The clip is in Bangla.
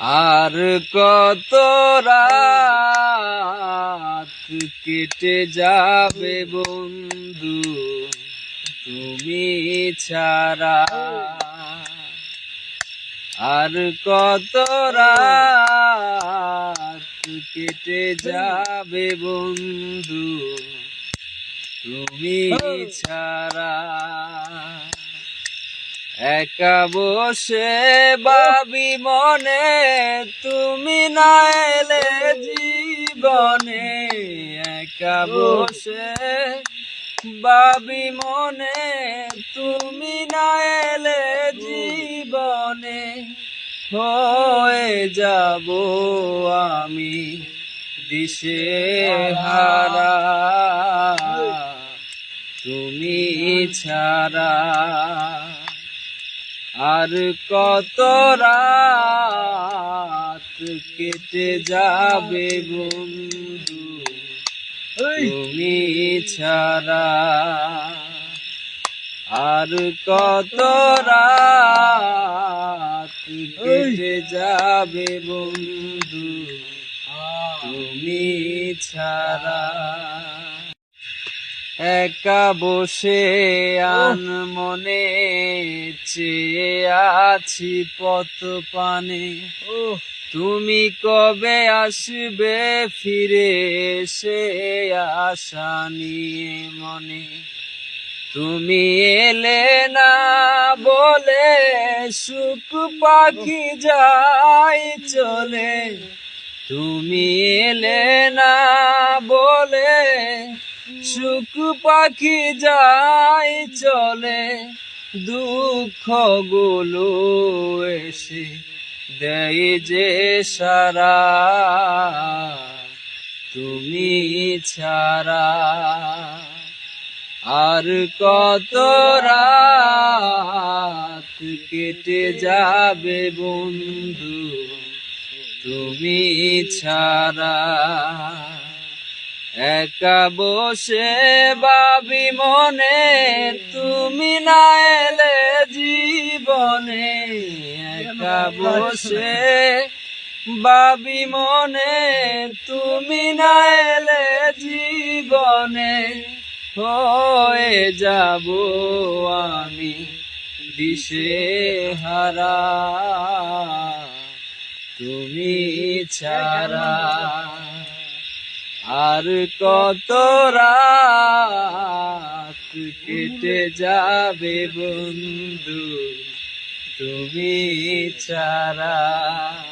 আর কত রাত কেটে যাবে বন্ধু, তুমি ছাড়া। আর কত রাত কেটে যাবে বন্ধু, তুমি ছাড়া। একা বসে বাবি মনে, তুমি না এলে জীবনে। একা বসে বাবি মনে, তুমি না এলে জীবনে। হয়ে যাব আমি দিশে হারা। তুমি ছাড়া। আর কত রাত কেটে যাবে বন্ধু? তুমি ছাড়া আর কত রাত কেটে যাবে বন্ধু? তুমি ছাড়া একা বসে আন মনে চেয়ে আছি পথ পানে। তুমি কবে আসবে ফিরে সে আশা নিয়ে মনে? তুমি এলে না বলে সুখ পাখি যাই চলে। তুমি এলে না সুখ পাখি যাই চলে, দুঃখগুলো এসে দেয় যে সারা। তুমি ছাড়া আর কত রাত কেটে যাবে বন্ধু, তুমি ছাড়া। একা বসে বাবি মনে, তুমি না এলে জীবনে। একা বসে বাবি মনে, তুমি না এলে জীবনে। হয়ে যাব আমি দিশে হারা। তুমি ছাড়া আর কত রাত কেটে যাবে বন্ধু তুমি ছাড়া।